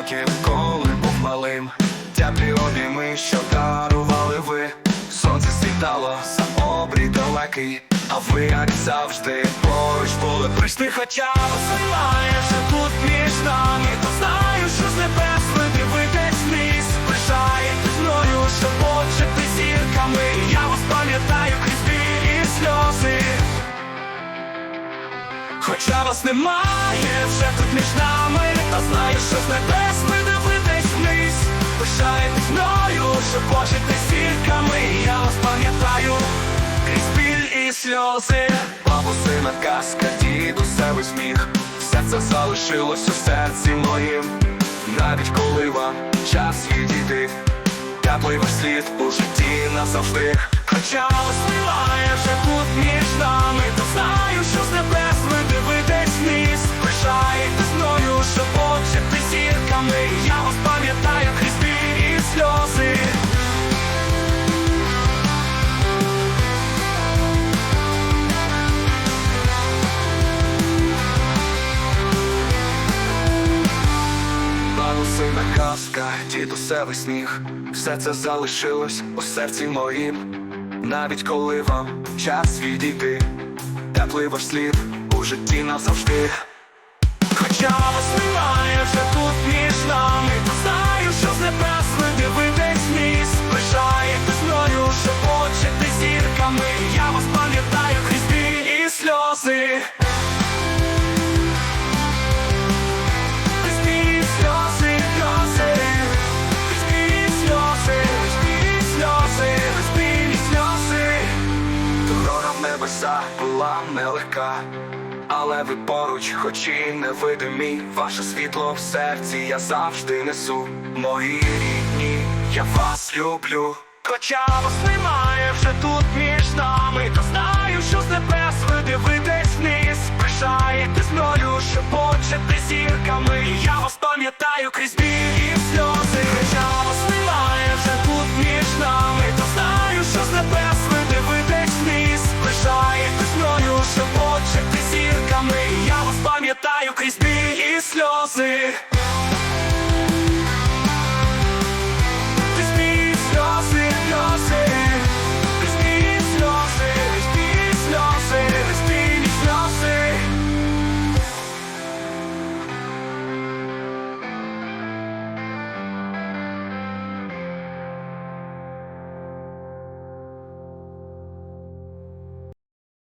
років, коли був малим. Теплі обійми, що дарували ви. Сонце світало, сам обрій далекий, а ви як завжди поруч були прийшли, хоча немає вже тут між нами. То знаю, що з небес ви дивитесь вниз. Пишаєтесь мною, що почати зірками. Я вас пам'ятаю крізь білі сльози. Хоча вас немає вже тут між сльози. Бабусина казка, дідусевий сміх. Все це залишилось у серці моїм. Навіть коли вам час відійти, теплий ваш слід у житті назавжди. Хоча вас Бабусина казка, дідусевий сніг, все це залишилось у серці моїм. Навіть коли вам час відійти, теплий ваш слід у житті назавжди. Хоча вас немає вже тут між нами, знаю, що з небес Небеса була нелегка, але ви поруч, хоч і невидимі, ваше світло в серці я завжди несу. Мої рідні, я вас люблю. Хоча вас немає вже тут між нами, то знаю, що з небес ви дивитесь вниз. Пишаєтесь мною, що почете зірками. Я вас пам'ятаю крізь білі сльози. Хоча вас пам'ятаю крізь білі сльози.